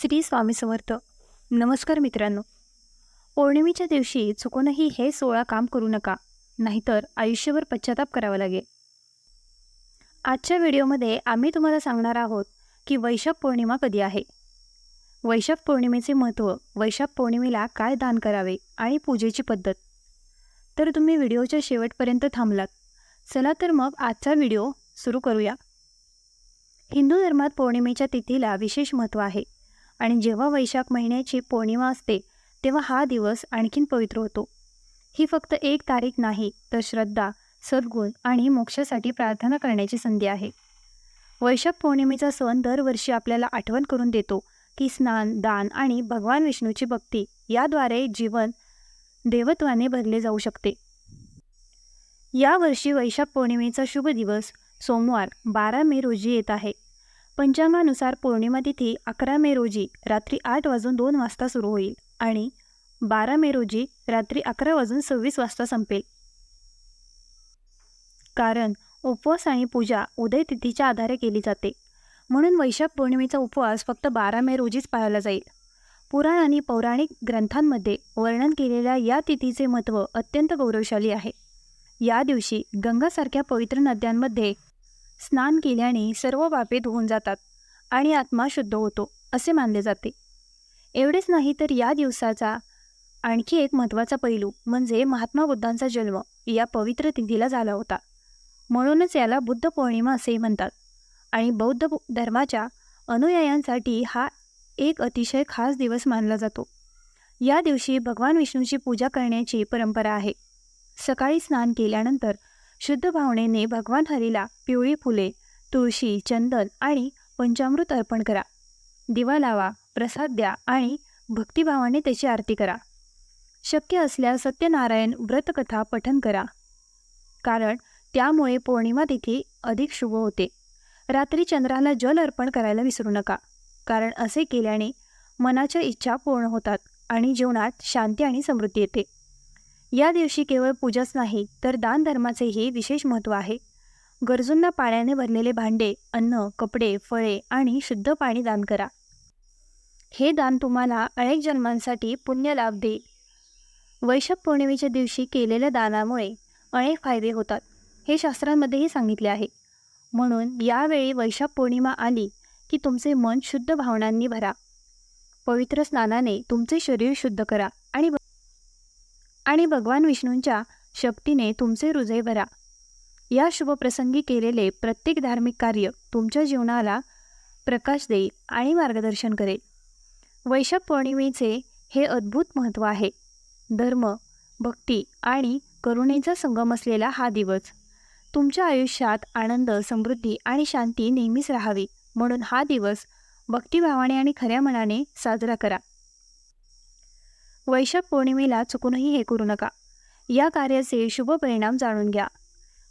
श्री स्वामी समर्थ. नमस्कार मित्रांनो. पौर्णिमेच्या दिवशी चुकूनही हे सोळा काम करू नका नाहीतर आयुष्यभर पश्चाताप करावा लागेल. आजच्या व्हिडिओमध्ये आम्ही तुम्हाला सांगणार आहोत की वैशाख पौर्णिमा कधी आहे? वैशाख पौर्णिमेचे महत्त्व वैशाख पौर्णिमेला काय दान करावे आणि पूजेची पद्धत? तर तुम्ही व्हिडिओच्या शेवटपर्यंत थांबलात. चला तर मग आजचा व्हिडिओ सुरू करूया. हिंदू धर्मात पौर्णिमेच्या तिथीला विशेष महत्त्व आहे. आणि जेव्हा वैशाख महिन्याची पौर्णिमा असते तेव्हा हा दिवस आणखीन पवित्र होतो. ही फक्त एक तारीख नाही तर श्रद्धा सद्गुण आणि मोक्षासाठी प्रार्थना करण्याची संधी आहे. वैशाख पौर्णिमेचा सण दरवर्षी आपल्याला आठवण करून देतो की स्नान दान आणि भगवान विष्णूची भक्ती याद्वारे जीवन देवत्वाने भरले जाऊ शकते. यावर्षी वैशाख पौर्णिमेचा शुभ दिवस सोमवार बारा मे रोजी येत आहे. पंचांगानुसार पौर्णिमा तिथी अकरा मे रोजी रात्री आठ वाजून दोन वाजता सुरू होईल आणि बारा मे रोजी रात्री अकरा वाजून सव्वीस वाजता संपेल. कारण उपवास आणि पूजा उदय तिथीच्या आधारे केली जाते. म्हणून वैशाख पौर्णिमेचा उपवास फक्त बारा मे रोजीच पाळला जाईल. पुराण आणि पौराणिक ग्रंथांमध्ये वर्णन केलेल्या या तिथीचे महत्त्व अत्यंत गौरवशाली आहे. या दिवशी गंगासारख्या पवित्र नद्यांमध्ये स्नान केल्याने सर्व पापे धुवून जातात आणि आत्मा शुद्ध होतो असे मानले जाते. एवढेच नाही तर या दिवसाचा आणखी एक महत्त्वाचा पैलू म्हणजे महात्मा बुद्धांचा जन्म या पवित्र तिथीला झाला होता. म्हणूनच याला बुद्ध पौर्णिमा असेही म्हणतात आणि बौद्ध धर्माच्या अनुयायांसाठी हा एक अतिशय खास दिवस मानला जातो. या दिवशी भगवान विष्णूची पूजा करण्याची परंपरा आहे. सकाळी स्नान केल्यानंतर शुद्ध भावनेने भगवान हरीला पिवळी फुले तुळशी चंदन आणि पंचामृत अर्पण करा. दिवा लावा प्रसाद द्या आणि भक्तिभावाने त्याची आरती करा. शक्य असल्यास सत्यनारायण व्रतकथा पठन करा. कारण त्यामुळे पौर्णिमा तिथी अधिक शुभ होते. रात्री चंद्राला जल अर्पण करायला विसरू नका. कारण असे केल्याने मनाच्या इच्छा पूर्ण होतात आणि जीवनात शांती आणि समृद्धी येते. या दिवशी केवळ पूजाच नाही तर दानधर्माचेही विशेष महत्त्व आहे. गरजूंना पाण्याने भरलेले भांडे अन्न कपडे फळे आणि शुद्ध पाणी दान करा. हे दान तुम्हाला अनेक जन्मांसाठी पुण्य लाभ देईल. वैशाख पौर्णिमेच्या दिवशी केलेल्या दानामुळे अनेक फायदे होतात हे शास्त्रांमध्येही सांगितले आहे. म्हणून यावेळी वैशाख पौर्णिमा आली की तुमचे मन शुद्ध भावनांनी भरा. पवित्र स्नानाने तुमचे शरीर शुद्ध करा आणि आणि भगवान विष्णूंच्या शक्तीने तुमचे हृदय भरा. या शुभप्रसंगी केलेले प्रत्येक धार्मिक कार्य तुमच्या जीवनाला प्रकाश देईल आणि मार्गदर्शन करेल. वैशाख पौर्णिमेचे हे अद्भुत महत्त्व आहे. धर्म भक्ती आणि करुणेचा संगम असलेला हा दिवस. तुमच्या आयुष्यात आनंद समृद्धी आणि शांती नेहमीच राहावी म्हणून हा दिवस भक्तिभावाने आणि खऱ्या मनाने साजरा करा. वैशाख पौर्णिमेला चुकूनही हे करू नका. या कार्याचे शुभ परिणाम जाणून घ्या.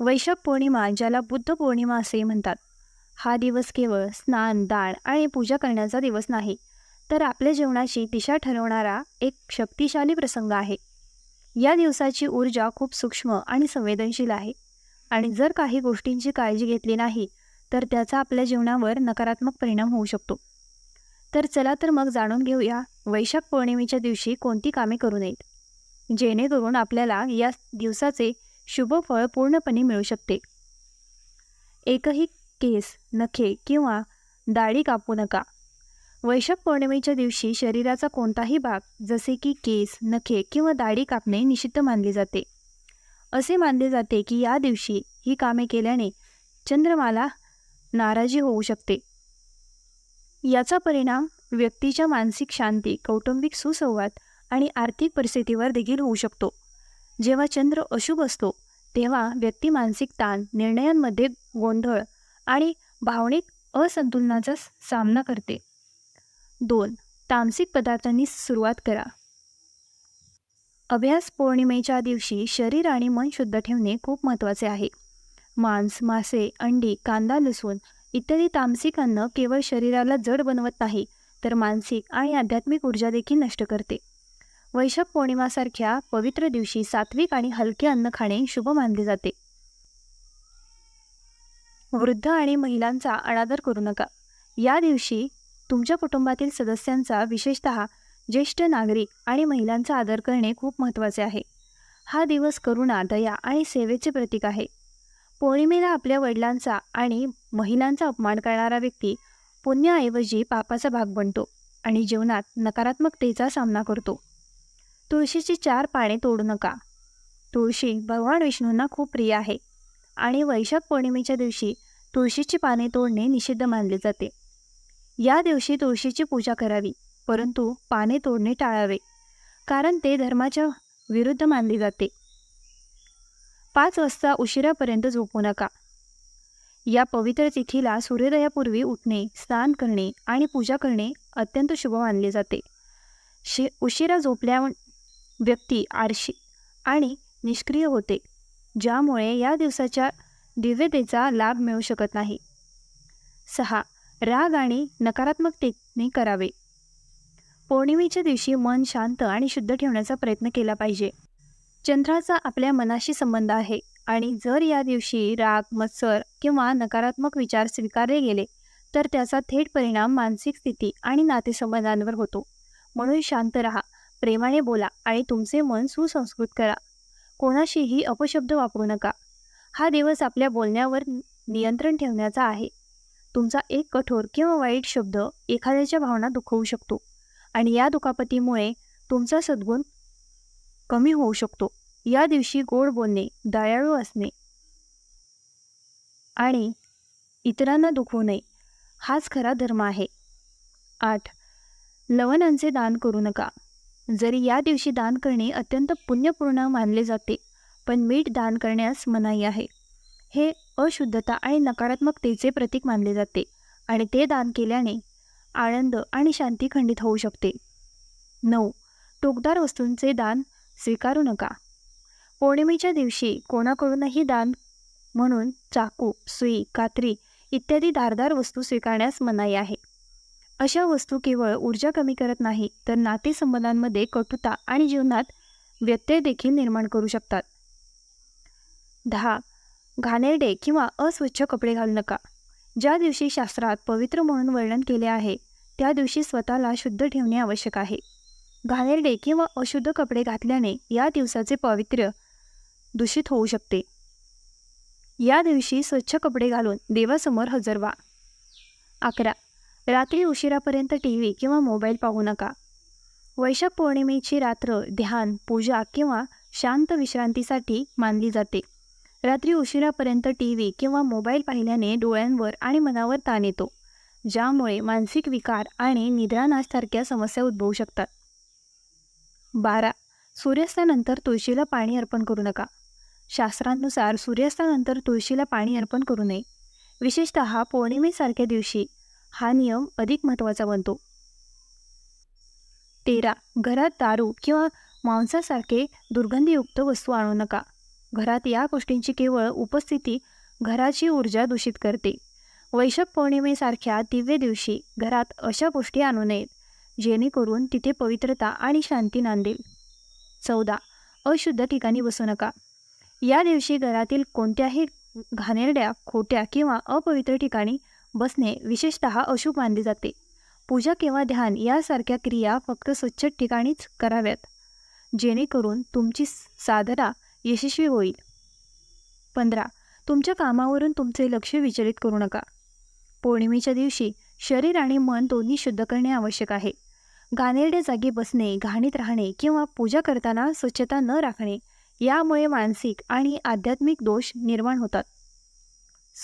वैशाख पौर्णिमा ज्याला बुद्ध पौर्णिमा असेही म्हणतात हा दिवस केवळ स्नान दान आणि पूजा करण्याचा दिवस नाही तर आपल्या जीवनाची दिशा ठरवणारा एक शक्तिशाली प्रसंग आहे. या दिवसाची ऊर्जा खूप सूक्ष्म आणि संवेदनशील आहे आणि जर काही गोष्टींची काळजी घेतली नाही तर त्याचा आपल्या जीवनावर नकारात्मक परिणाम होऊ शकतो. तर चला तर मग जाणून घेऊया वैशाख पौर्णिमेच्या दिवशी कोणती कामे करू नयेत. जेणेकरून आपल्याला या दिवसाचे शुभ फळ पूर्णपणे मिळू शकते. एकही केस नखे किंवा दाढी कापू नका. वैशाख पौर्णिमेच्या दिवशी शरीराचा कोणताही भाग जसे की केस नखे किंवा दाढी कापणे निषिद्ध मानले जाते. असे मानले जाते की या दिवशी ही कामे केल्याने चंद्रमाला नाराजी होऊ शकते. याचा परिणाम व्यक्तीच्या मानसिक शांती कौटुंबिक सुसंवाद आणि आर्थिक परिस्थितीवर देखील होऊ शकतो. जेव्हा चंद्र अशुभ असतो तेव्हा व्यक्ती मानसिक ताण निर्णयांमध्ये गोंधळ आणि भावनिक असंतुलनाचा सामना करते. दोन तामसिक पदार्थांनी सुरुवात करा. अभ्यास पौर्णिमेच्या दिवशी शरीर आणि मन शुद्ध ठेवणे खूप महत्त्वाचे आहे. मांस मासे अंडी कांदा लसूण इत्यादी तामसिक अन्न केवळ शरीराला जड बनवत नाही तर मानसिक आणि आध्यात्मिक ऊर्जा देखील नष्ट करते. वैशाख पौर्णिमासारख्या पवित्र दिवशी सात्विक आणि हलके अन्न खाणे शुभ मानले जाते. वृद्ध आणि महिलांचा अनादर करू नका. या दिवशी तुमच्या कुटुंबातील सदस्यांचा विशेषतः ज्येष्ठ नागरिक आणि महिलांचा आदर करणे खूप महत्त्वाचे आहे. हा दिवस करुणा दया आणि सेवेचे प्रतीक आहे. पौर्णिमेला आपल्या वडिलांचा आणि महिलांचा अपमान करणारा व्यक्ती पुण्याऐवजी पापाचा भाग बनतो आणि जीवनात नकारात्मकतेचा सामना करतो. तुळशीची चार पाने तोडू नका. तुळशी भगवान विष्णूंना खूप प्रिय आहे आणि वैशाख पौर्णिमेच्या दिवशी तुळशीची पाने तोडणे निषिद्ध मानले जाते. या दिवशी तुळशीची पूजा करावी परंतु पाने तोडणे टाळावे कारण ते धर्माच्या विरुद्ध मानले जाते. पाच वाजता उशिरापर्यंत झोपू नका. या पवित्र तिथीला सूर्योदयापूर्वी उठणे स्नान करणे आणि पूजा करणे अत्यंत शुभ मानले जाते. शि उशिरा झोपल्या व्यक्ती आळशी आणि निष्क्रिय होते ज्यामुळे या दिवसाच्या दिव्यतेचा लाभ मिळू शकत नाही. सहा राग आणि नकारात्मकतेने करावे. पौर्णिमेच्या दिवशी मन शांत आणि शुद्ध ठेवण्याचा प्रयत्न केला पाहिजे. चंद्राचा आपल्या मनाशी संबंध आहे. आणि जर या दिवशी राग मत्सर किंवा नकारात्मक विचार स्वीकारले गेले तर त्याचा थेट परिणाम मानसिक स्थिती आणि नातेसंबंधांवर होतो. म्हणून शांत राहा प्रेमाने बोला आणि तुमचे मन सुसंस्कृत करा. कोणाशीही अपशब्द वापरू नका. हा दिवस आपल्या बोलण्यावर नियंत्रण ठेवण्याचा आहे. तुमचा एक कठोर किंवा वाईट शब्द एखाद्याच्या भावना दुखवू शकतो आणि या दुखापतीमुळे तुमचा सद्गुण कमी होऊ शकतो. या दिवशी गोड बोलणे दयाळू असणे आणि इतरांना दुखवू नये हाच खरा धर्म आहे. आठ लवणांचे दान करू नका. जरी या दिवशी दान करणे अत्यंत पुण्यपूर्ण मानले जाते पण मीठ दान करण्यास मनाई आहे. हे अशुद्धता आणि नकारात्मकतेचे प्रतीक मानले जाते आणि ते दान केल्याने आनंद आणि शांती खंडित होऊ शकते. नऊ टोकदार वस्तूंचे दान स्वीकारू नका. पौर्णिमेच्या दिवशी कोणाकडूनही दान म्हणून चाकू सुई कात्री इत्यादी धारदार वस्तू स्वीकारण्यास मनाई आहे. अशा वस्तू केवळ ऊर्जा कमी करत नाही तर नातेसंबंधांमध्ये कटुता आणि जीवनात व्यत्यय देखील निर्माण करू शकतात. दहा. घाणेरडे किंवा अस्वच्छ कपडे घालू नका. ज्या दिवशी शास्त्रात पवित्र म्हणून वर्णन केले आहे त्या दिवशी स्वतःला शुद्ध ठेवणे आवश्यक आहे. घाणेरडे किंवा अशुद्ध कपडे घातल्याने या दिवसाचे पवित्र्य दूषित होऊ शकते. या दिवशी स्वच्छ कपडे घालून देवासमोर हजर व्हा. अकरा. रात्री उशिरापर्यंत टी व्ही किंवा मोबाईल पाहू नका. वैशाख पौर्णिमेची रात्र ध्यान पूजा किंवा शांत विश्रांतीसाठी मानली जाते. रात्री उशिरापर्यंत टी व्ही किंवा मोबाईल पाहिल्याने डोळ्यांवर आणि मनावर ताण येतो ज्यामुळे मानसिक विकार आणि निद्रानाशसारख्या समस्या उद्भवू शकतात. बारा. सूर्यास्तानंतर तुळशीला पाणी अर्पण करू नका. शास्त्रांनुसार सूर्यास्तानंतर तुळशीला पाणी अर्पण करू नये. विशेषत पौर्णिमेसारख्या दिवशी हा नियम अधिक महत्त्वाचा बनतो. तेरा. घरात दारू किंवा मांसासारखे दुर्गंधीयुक्त वस्तू आणू नका. घरात या गोष्टींची केवळ उपस्थिती घराची ऊर्जा दूषित करते. वैशाख पौर्णिमेसारख्या दिव्य दिवशी घरात अशा गोष्टी आणू नयेत जेणेकरून तिथे पवित्रता आणि शांती नांदेल. चौदा. अशुद्ध ठिकाणी बसू नका. या दिवशी घरातील कोणत्याही घाणेरड्या खोट्या किंवा अपवित्र ठिकाणी बसणे विशेषत अशुभ मानले जाते. पूजा किंवा ध्यान यासारख्या क्रिया फक्त स्वच्छ ठिकाणीच कराव्यात जेणेकरून तुमची साधना यशस्वी होईल. पंधरा. तुमच्या कामावरून तुमचे लक्ष विचलित करू नका. पौर्णिमेच्या दिवशी शरीर आणि मन दोन्ही शुद्ध करणे आवश्यक आहे. घाणेरड्या जागी बसणे घाणीत राहणे किंवा पूजा करताना स्वच्छता न राखणे यामुळे मानसिक आणि आध्यात्मिक दोष निर्माण होतात.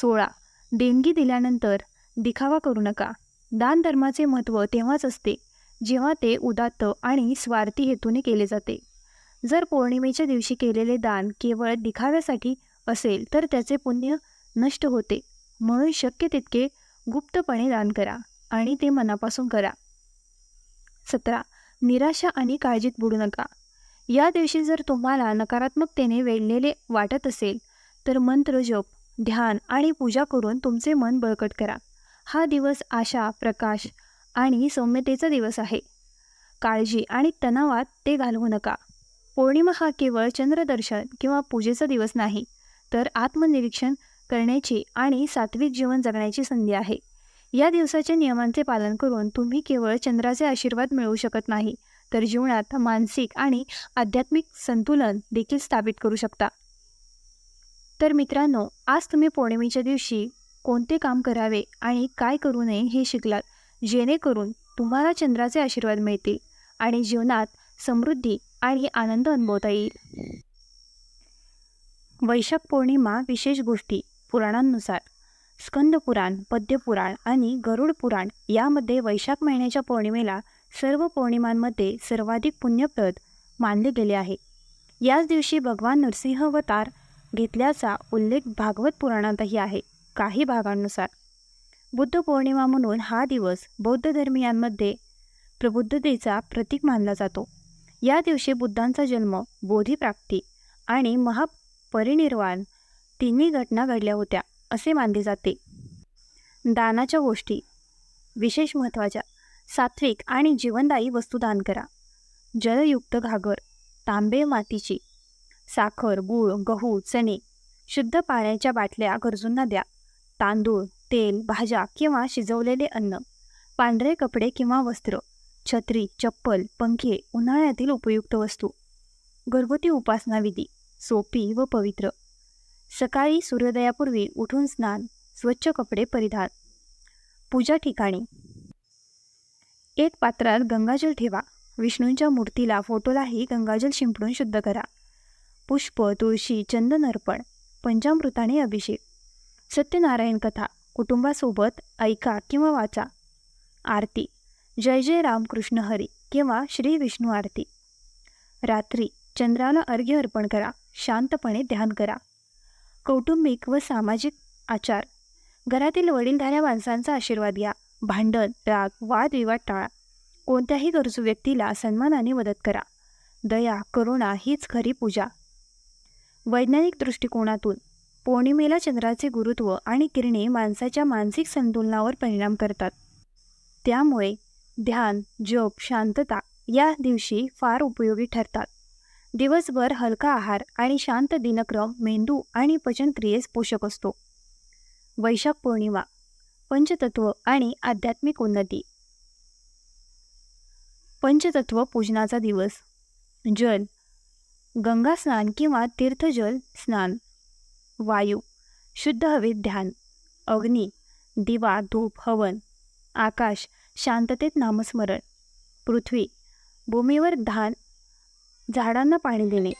सोळा. देणगी दिल्यानंतर दिखावा करू नका. दान धर्माचे महत्त्व तेव्हाच असते जेव्हा ते उदात्त आणि स्वार्थी हेतूने केले जाते. जर पौर्णिमेच्या दिवशी केलेले दान केवळ दिखाव्यासाठी असेल तर त्याचे पुण्य नष्ट होते. म्हणून शक्य तितके गुप्तपणे दान करा आणि ते मनापासून करा. सतरा. निराशा आणि काळजीत बुडू नका. या दिवशी जर तुम्हाला नकारात्मकतेने वेढलेले वाटत असेल तर मंत्र जप ध्यान आणि पूजा करून तुमचे मन बळकट करा. हा दिवस आशा प्रकाश आणि सौम्यतेचा दिवस आहे. काळजी आणि तणावात ते घालवू नका. पौर्णिमा हा केवळ चंद्रदर्शन किंवा पूजेचा दिवस नाही तर आत्मनिरीक्षण करण्याची आणि सात्विक जीवन जगण्याची संधी आहे. या दिवसाच्या नियमांचे पालन करून तुम्ही केवळ चंद्राचे आशीर्वाद मिळवू शकत नाही तर जीवनात मानसिक आणि आध्यात्मिक संतुलन देखील स्थापित करू शकता. तर मित्रांनो आज तुम्ही पौर्णिमेच्या दिवशी कोणते काम करावे आणि काय करू नये हे शिकलात जेणेकरून तुम्हाला चंद्राचे आशीर्वाद मिळतील आणि जीवनात समृद्धी आणि आनंद अनुभवता येईल. वैशाख पौर्णिमा विशेष गोष्टी पुराणांनुसार. स्कंद पुराण पद्य पद्यपुराण आणि गरुड पुराण यामध्ये वैशाख महिन्याच्या पौर्णिमेला सर्व पौर्णिमांमध्ये सर्वाधिक पुण्यप्रद मानले गेले आहे. याच दिवशी भगवान नरसिंह अवतार घेतल्याचा उल्लेख भागवत पुराणातही आहे काही भागांनुसार. बुद्ध पौर्णिमा म्हणून हा दिवस बौद्ध धर्मियांमध्ये प्रबुद्धतेचा प्रतीक मानला जातो. या दिवशी बुद्धांचा जन्म बोधीप्राप्ती आणि महापरिनिर्वाण तिन्ही घटना घडल्या होत्या असे मानले जाते. दानाच्या गोष्टी विशेष महत्त्वाच्या सात्विक आणि जीवनदायी वस्तू दान करा. जलयुक्त घागर तांबे मातीची साखर गूळ गहू चणे शुद्ध पाण्याच्या बाटल्या गरजूंना द्या. तांदूळ तेल भाज्या किंवा शिजवलेले अन्न पांढरे कपडे किंवा वस्त्र छत्री चप्पल पंखे उन्हाळ्यातील उपयुक्त वस्तू. घरगुती उपासना विधी सोपी व पवित्र. सकाळी सूर्योदयापूर्वी उठून स्नान स्वच्छ कपडे परिधान. पूजा ठिकाणी एक पात्रात गंगाजल ठेवा. विष्णूंच्या मूर्तीला फोटोलाही गंगाजल शिंपडून शुद्ध करा. पुष्प तुळशी चंदन अर्पण पंचामृताने अभिषेक. सत्यनारायण कथा कुटुंबासोबत ऐका किंवा वाचा. आरती जय जय रामकृष्ण हरी किंवा श्री विष्णू आरती. रात्री चंद्राला अर्घ्य अर्पण करा शांतपणे ध्यान करा. कौटुंबिक व सामाजिक आचार. घरातील वडीलधाऱ्या माणसांचा आशीर्वाद घ्या. भांडण राग वादविवाद टाळा. कोणत्याही गरजू व्यक्तीला सन्मानाने मदत करा. दया करुणा हीच खरी पूजा. वैज्ञानिक दृष्टिकोनातून पौर्णिमेला चंद्राचे गुरुत्व आणि किरणे माणसाच्या मानसिक संतुलनावर परिणाम करतात. त्यामुळे ध्यान जप शांतता या दिवशी फार उपयोगी ठरतात. दिवसभर हलका आहार आणि शांत दिनक्रम मेंदू आणि पचनक्रियेस पोषक असतो. वैशाख पौर्णिमा पंचतत्व आणि आध्यात्मिक उन्नती. पंचतत्व पूजनाचा दिवस. जल. गंगा स्नान किंवा तीर्थजल स्नान. वायू. शुद्ध हवेत ध्यान. अग्नी. दिवा धूप हवन. आकाश. शांततेत नामस्मरण. पृथ्वी. भूमीवर धान. झाडांना पाणी देणे.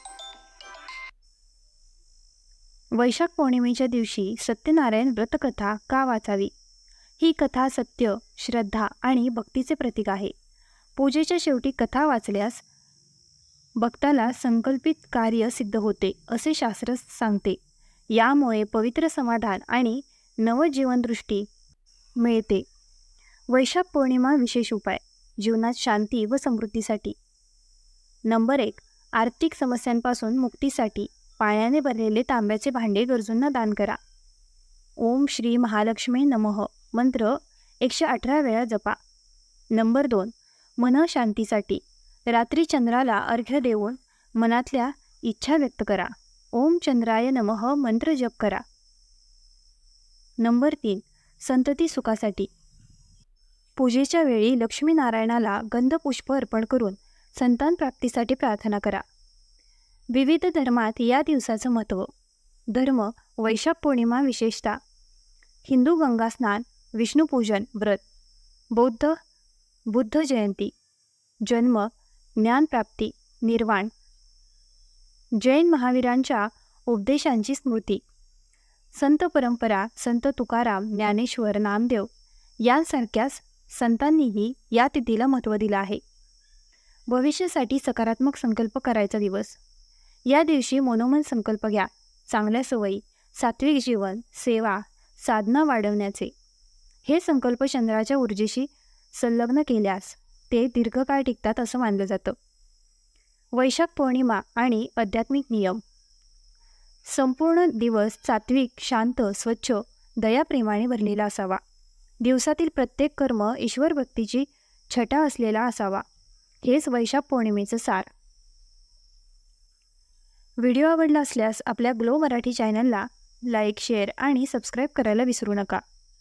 वैशाख पौर्णिमेच्या दिवशी सत्यनारायण व्रतकथा का वाचावी? ही कथा सत्य श्रद्धा आणि भक्तीचे प्रतीक आहे. पूजेच्या शेवटी कथा वाचल्यास भक्ताला संकल्पित कार्य सिद्ध होते असे शास्त्र सांगते. यामुळे पवित्र समाधान आणि नवजीवनदृष्टी मिळते. वैशाख पौर्णिमा विशेष उपाय जीवनात शांती व समृद्धीसाठी. नंबर एक आर्थिक समस्यांपासून मुक्तीसाठी पाण्याने भरलेले तांब्याचे भांडे गरजूंना दान करा. ओम श्री महालक्ष्मी नमः. मंत्र एकशे अठरा वेळा जपा. नंबर दोन मन शांतीसाठी. रात्री चंद्राला अर्घ्य देऊन मनातल्या इच्छा व्यक्त करा. ओम चंद्राय नमः मंत्र जप करा. नंबर तीन संतती सुखासाठी. पूजेच्या वेळी लक्ष्मीनारायणाला गंधपुष्प अर्पण करून संतान प्राप्तीसाठी प्रार्थना करा. विविध धर्मात या दिवसाचं महत्त्व. धर्म वैशाख पौर्णिमा विशेषतः. हिंदू गंगा स्नान विष्णुपूजन व्रत बौद्ध बुद्ध जयंती जन्म ज्ञानप्राप्ती निर्वाण जैन महावीरांच्या उपदेशांची स्मृती संत परंपरा संत तुकाराम ज्ञानेश्वर नामदेव यांसारख्याच संतांनीही या तिथीला महत्त्व दिलं आहे. भविष्यासाठी सकारात्मक संकल्प करायचा दिवस. या दिवशी मनोमन संकल्प घ्या. चांगल्या सवयी सात्विक जीवन सेवा साधना वाढवण्याचे. हे संकल्प चंद्राच्या ऊर्जेशी संलग्न केल्यास ते दीर्घकाळ टिकतात असं मानलं जातं. वैशाख पौर्णिमा आणि आध्यात्मिक नियम. संपूर्ण दिवस सात्विक शांत स्वच्छ दयाप्रेमाने भरलेला असावा. दिवसातील प्रत्येक कर्म ईश्वर भक्तीची छटा असलेला असावा. हेच वैशाख पौर्णिमेचं सार. व्हिडिओ आवडला असल्यास आपल्या ग्लो मराठी चॅनलला लाईक शेअर आणि सबस्क्राईब करायला विसरू नका.